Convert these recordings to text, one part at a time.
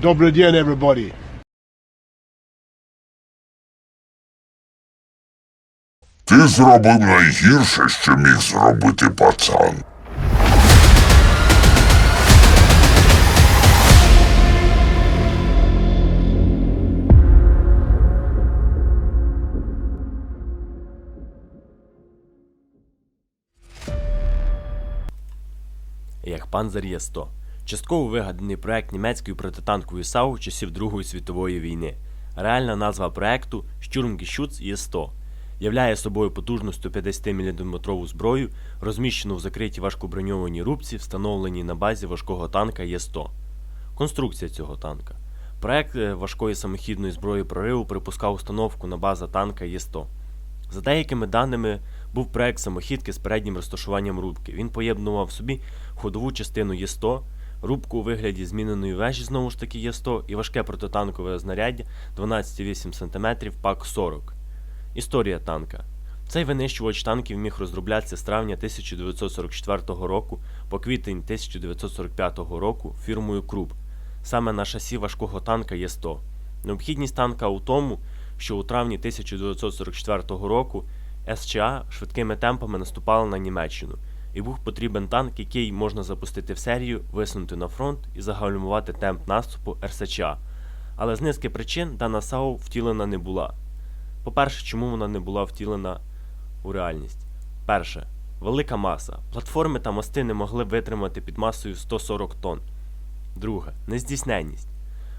Добрый день, everybody. Ти зробив найгірше, що міг зробити пацан. як Панзер Є-100. Частково вигаданий проект німецької протитанкової САУ часів Другої світової війни. Реальна назва проекту Штюрмгешутz Є-100 являє собою потужну 150 мм зброю, розміщену в закритій важкоброньованій рубці, встановленій на базі важкого танка Є-100. Конструкція цього танка. Проект е, важкої самохідної зброї прориву припускав установку на база танка Є-100. За деякими даними, був проект самохідки з переднім розташуванням рубки. Він поєднував в собі ходову частину Є100, рубку у вигляді зміненої вежі знову ж таки Є100 і важке протитанкове знаряддя 12,8 см ПАК-40. Історія танка. Цей винищувач танків міг розроблятися з травня 1944 року по квітень 1945 року фірмою Круп, саме на шасі важкого танка Є100. Необхідність танка у тому, що у травні 1944 року СЧА швидкими темпами наступала на Німеччину, і був потрібен танк, який можна запустити в серію, висунути на фронт і загальмувати темп наступу РСЧА. Але з низки причин дана САУ втілена не була. По-перше, чому вона не була втілена у реальність? Перше, велика маса. Платформи та мости не могли витримати під масою 140 тонн. Друге, нездійсненність.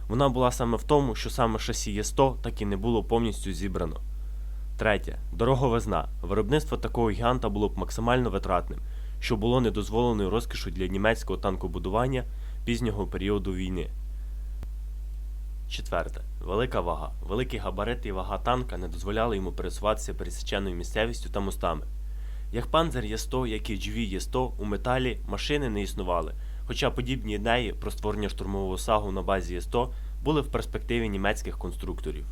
Вона була саме в тому, що саме шасі Є100 так і не було повністю зібрано. Третє. Дороговизна. Виробництво такого гіганта було б максимально витратним, що було недозволеною розкішу для німецького танкобудування пізнього періоду війни. Четверте. Велика вага. Великі габарити і вага танка не дозволяли йому пересуватися пересіченою місцевістю та мостами. Як панзер Є100, як і GV Є100, у металі машини не існували, хоча подібні ідеї про створення штурмового сагу на базі Є100 були в перспективі німецьких конструкторів.